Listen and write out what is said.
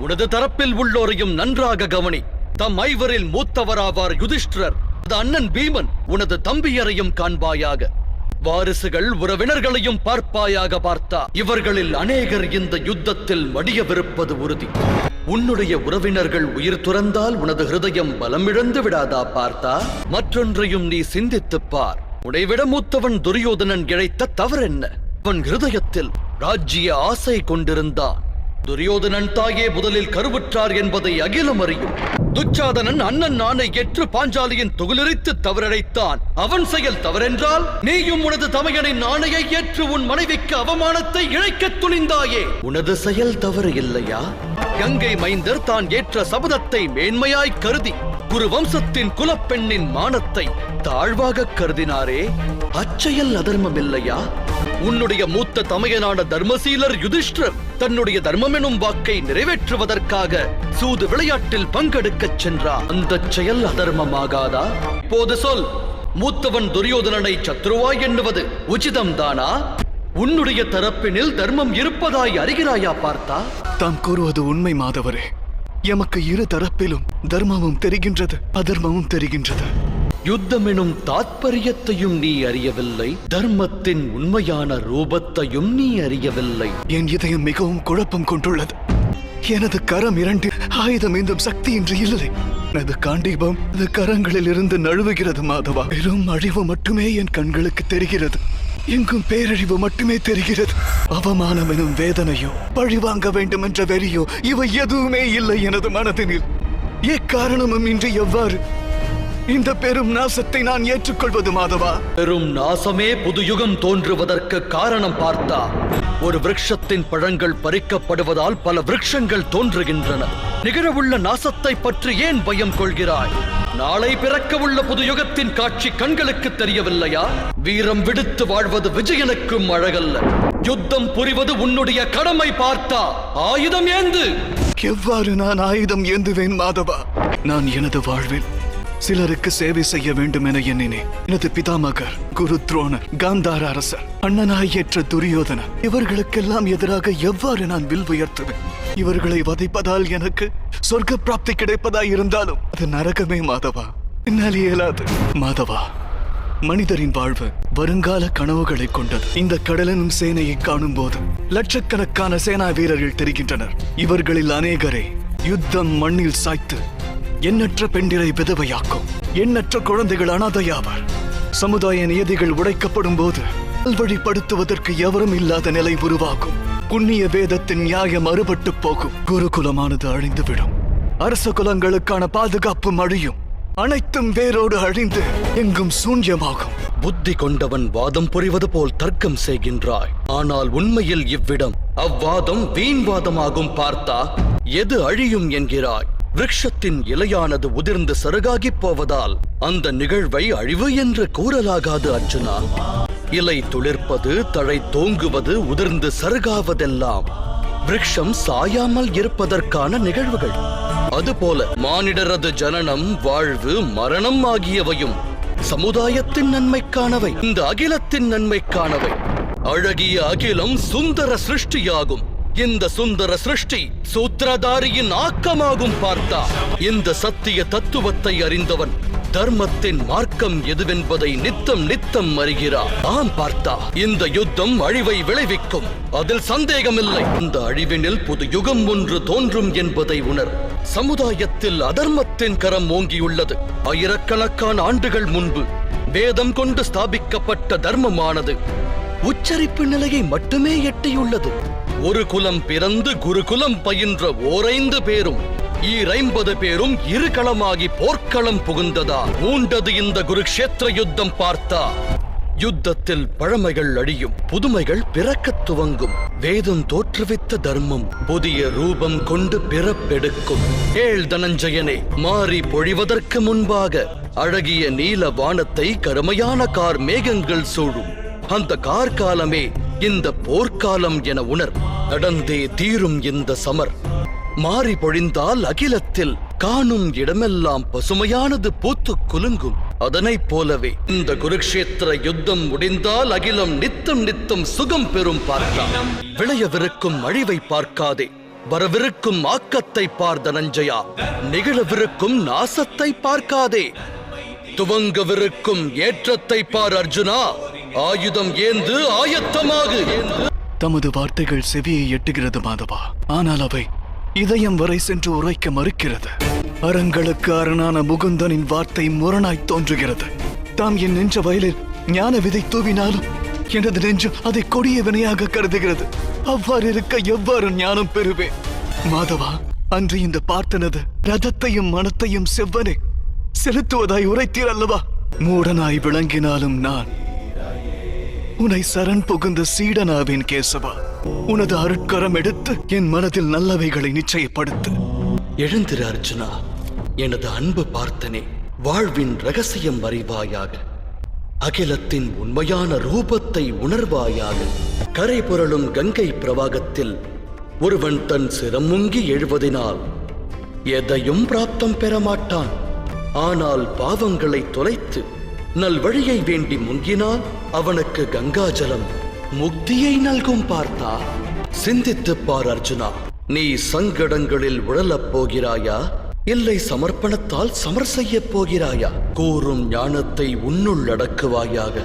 உனது தரப்பில் உள்ளோரையும் நன்றாக கவனி. தம் ஐவரில் மூத்தவராவார் யுதிஷ்டிரர். அண்ணன் பீமன் உனது தம்பியரையும் காண்பாயாக. வாரிசுகள் உறவினர்களையும் பார்ப்பாயாக பார்த்தா. இவர்களில் அநேகர் இந்த யுத்தத்தில் மடியவிருப்பது உறுதி. உன்னுடைய உறவினர்கள் உயிர் துறந்தால் உனது ஹிருதயம் பலமிழந்து விடாதா பார்த்தா? மற்றொன்றையும் நீ சிந்தித்துப் பார். உனைவிட மூத்தவன் துரியோதனன் இழைத்த தவறென்ன? அவன் ஹிருதயத்தில் ராஜ்ய ஆசை கொண்டிருந்தான். துரியோதனன் தாயே முதலில் கருவுற்றார் என்பதை அகிலம் அறியும். துச்சாதனன் அண்ணன் நானை ஏற்று பாஞ்சாலியின் தொகுலரித்து தவறடைத்தான் அவன் செயல் தவறென்றால் நீயும் உனது தமையனின் ஆணையை ஏற்று உன் மனைவிக்கு அவமானத்தை இழைக்கத் துணிந்தாயே. உனது செயல் தவறு இல்லையா? கங்கை மைந்தர் தான் ஏற்ற சபதத்தை மேன்மையாய் கருதி குரு வம்சத்தின் குலப்பெண்ணின் மானத்தை தாழ்வாக கருதினாரே. அச்செயல் அதர்மம் இல்லையா? உன்னுடைய மூத்த தமையனான தர்மசீலர் யுதிஷ்டர் தன்னுடைய தர்மம் எனும் வாக்கை நிறைவேற்றுவதற்காக சூது விளையாட்டில் பங்கெடுக்கச் சென்றார் அந்த செயல் அதர்மமாகாதா? இப்போது சொல். மூத்தவன் துரியோதனனை சத்ருவாய் எண்ணுவது உச்சிதம்தானா உன்னுடைய தரப்பினில் தர்மம் இருப்பதாய் அறிகிறாயா பார்த்தா? தாம் கூறுவது உண்மை மாதவரே. எமக்கு இரு தரப்பிலும் தர்மமும் தெரிகின்றது அதர்மமும் தெரிகின்றது. யுத்தம் எனும் தாத்பரியத்தையும் நீ அறியவில்லை. தர்மத்தின் உண்மையான ரூபத்தையும் நீ அறியவில்லை. என் இதயம் மிகவும் குழப்பம் கொண்டுள்ளது. எனது கரம் இரண்டு ஆயுதம் ஏந்தும் சக்தி என்று இல்லை. எனது காண்டீபம் இந்த கரங்களில் இருந்து நழுவுகிறது மாதவா. வெறும் அழிவு மட்டுமே என் கண்களுக்கு தெரிகிறது. எங்கும் பேரழிவு மட்டுமே தெரிகிறது. அவமானம் எனும் வேதனையோ பழிவாங்க வேண்டும் என்ற வெறியோ இவை எதுவுமே இல்லை எனது மனதினில். எக்காரணமும் இன்றி எவ்வாறு இந்த பெரும் நாசத்தை நான் ஏற்றுக்கொள்வது மாதவா. பெரும் நாசமே புது யுகம் தோன்றுவதற்கு காரணம் பார்த்தா ஒரு விருட்சத்தின் பழங்கள் பறிக்கப்படுவதால் பல விருட்சங்கள் தோன்றுகின்றன. நிகழவுள்ள நாசத்தை பற்றி ஏன் பயம் கொள்கிறாய்? நாளை பிறக்கவுள்ள புது யுகத்தின் காட்சி கண்களுக்கு தெரியவில்லையா? வீரம் விடுத்து வாழ்வது விஜயனுக்கும் அழகல்ல. யுத்தம் புரிவது உன்னுடைய கடமை பார்த்தா ஆயுதம் ஏந்து. எவ்வாறு நான் ஆயுதம் ஏந்துவேன் மாதவா? நான் எனது வாழ்வில் சிலருக்கு சேவை செய்ய வேண்டும் என எண்ணினேன். எனது பிதாமகர் குரு துரோணர் காந்தார அரசர் அண்ணனாய் ஏற்ற துரியோதனர் இவர்களுக்கெல்லாம் எதிராக எவ்வாறு நான் வில் உயர்த்துவேன்? இவர்களை வதைப்பதால் எனக்கு சொர்க்க பிராப்தி கிடைப்பதாய் இருந்தாலும் அது நரகமே மாதவா? என்னால் இயலாது. மாதவா மனிதரின் வாழ்வு வருங்கால கனவுகளை கொண்டது. இந்த கடலனும் சேனையை காணும் போது லட்சக்கணக்கான சேனா வீரர்கள் தெரிகின்றனர். இவர்களில் அநேகரே யுத்தம் மண்ணில் சாய்த்து எண்ணற்ற பெண்டிரை விதவையாக்கும். எண்ணற்ற குழந்தைகள் அனாதையாவார். சமுதாய நியதிகள் உடைக்கப்படும் போது நல்வழிப்படுத்துவதற்கு எவரும் இல்லாத நிலை உருவாகும். புண்ணிய வேதத்தின் நியாயம் அறுபட்டு போகும். குருகுலமானது அழிந்துவிடும். அரச குலங்களுக்கான பாதுகாப்பு அழியும் அனைத்தும் வேரோடு அழிந்து எங்கும் சூன்யமாகும். புத்தி கொண்டவன் வாதம் புரிவது போல் தர்க்கம் செய்கின்றாய். ஆனால் உண்மையில் இவ்விடம் அவ்வாதம் வீண்வாதமாகும் பார்த்தா எது அழியும் என்கிறாய். விரக்ஷத்தின் இலையானது உதிர்ந்து சருகாகிப் போவதால் அந்த நிகழ்வை அழிவு என்று கூறலாகாது அர்ஜுனா. இலை துளிர்ப்பது தழை தோங்குவது உதிர்ந்து சருகாவதெல்லாம் விரக்ஷம் சாயாமல் இருப்பதற்கான நிகழ்வுகள். அதுபோல மானிடரது ஜனனம் வாழ்வு மரணம் ஆகியவையும் சமுதாயத்தின் நன்மைக்கானவை. இந்த அகிலத்தின் நன்மைக்கானவை. அழகிய அகிலம் சுந்தர சிருஷ்டியாகும். இந்த சுந்தர சிருஷ்டி சூத்திரதாரியின் ஆக்கமாகும் பார்த்தா. இந்த சத்திய தத்துவத்தை அறிந்தவன் தர்மத்தின் மார்க்கம் எதுவென்பதை நித்தம் நித்தம் அறிகிறார். ஆம் பார்த்தா இந்த யுத்தம் அழிவை விளைவிக்கும். அதில் சந்தேகமில்லை. இந்த அழிவினில் புது யுகம் ஒன்று தோன்றும் என்பதை உணர். சமுதாயத்தில் அதர்மத்தின் கரம் ஓங்கியுள்ளது. ஆயிரக்கணக்கான ஆண்டுகள் முன்பு வேதம் கொண்டு ஸ்தாபிக்கப்பட்ட தர்மமானது. உச்சரிப்பு நிலையை மட்டுமே எட்டியுள்ளது. ஒரு குலம் பிறந்து குருகுலம் பயின்ற ஓரைந்து பேரும் ஈரைம்பது பேரும் இருகளமாகி போர்க்களம் புகுந்ததா? மூண்டது இந்த குருக்ஷேத்திர யுத்தம் பார்த்தா? யுத்தத்தில் பழமைகள் அழியும் புதுமைகள் பிறக்கத் துவங்கும். வேதம் தோற்றுவித்த தர்மம் புதிய ரூபம் கொண்டு பிறப்பெடுக்கும். ஏழ் தனஞ்சயனே மாறி பொழிவதற்கு முன்பாக அழகிய நீல வானத்தை கருமையான கார் மேகங்கள் சூழும் அந்த கார்காலமே இந்த போர்க்காலம் என உணர். நடந்தே தீரும் இந்த சமர். மாறி பொழிந்தால் அகிலத்தில் காணும் இடமெல்லாம் பசுமையானது பூத்துக் குலுங்கும். அதனைப் போலவே இந்த குருக்ஷேத்திர யுத்தம் முடிந்தால் அகிலம் நித்தம் நித்தம் சுகம் பெறும் பார்க்கலாம். விளையவிருக்கும் அழிவை பார்க்காதே. வரவிருக்கும் ஆக்கத்தை பார் தனஞ்சயா. நிகழவிருக்கும் நாசத்தை பார்க்காதே. துவங்கவிருக்கும் ஏற்றத்தை பார் அர்ஜுனா. ஆயுதம் ஏந்து ஆயத்தமாகு. தமது வார்த்தைகள் செவியை எட்டுகிறது மாதவா. ஆனால் அவை இதயம் வரை சென்று உரைக்க மறுக்கிறது. அறங்களுக்கு அரணான முகுந்தனின் வார்த்தை முரணாய் தோன்றுகிறது. தாம் என் நெஞ்ச வயலில் ஞான விதை தூவினாலும் எனது நெஞ்சு அதை கொடிய வினையாக கருதுகிறது. அவ்வாறு இருக்க எவ்வாறு ஞானம் பெறுவேன்? மாதவா அன்று இந்த பார்த்தனது ரதத்தையும் மனத்தையும் செவ்வனே செலுத்துவதாய் உரைத்தீர் அல்லவா? மூடனாய் விளங்கினாலும் நான் உனை சரண் புகுந்த சீடனாவின் கேசவா உனது அருட்கரம் எடுத்து என் மனதில் நல்லவைகளை நிச்சயப்படுத்து. எழுந்திரு அர்ஜுனா எனது அன்பு பார்த்தனே வாழ்வின் ரகசியம் அறிவாயாக. அகிலத்தின் உண்மையான ரூபத்தை உணர்வாயாக. கரை புரளும் கங்கை பிரவாகத்தில் ஒருவன் தன் சிரமுங்கி எழுவதினால் எதையும் பிராப்தம் பெறமாட்டான். ஆனால் பாவங்களை தொலைத்து நல்வழியை வேண்டி முங்கினால் அவனுக்கு கங்காஜலம் முக்தியை நல்கும் பார்த்தா சிந்தித்துப் பார் அர்ஜுனா. நீ சங்கடங்களில் உழலப் போகிறாயா? இல்லை சமர்ப்பணத்தால் சமர் செய்யப் போகிறாயா? கூறும் ஞானத்தை உன்னுள் அடக்குவாயாக.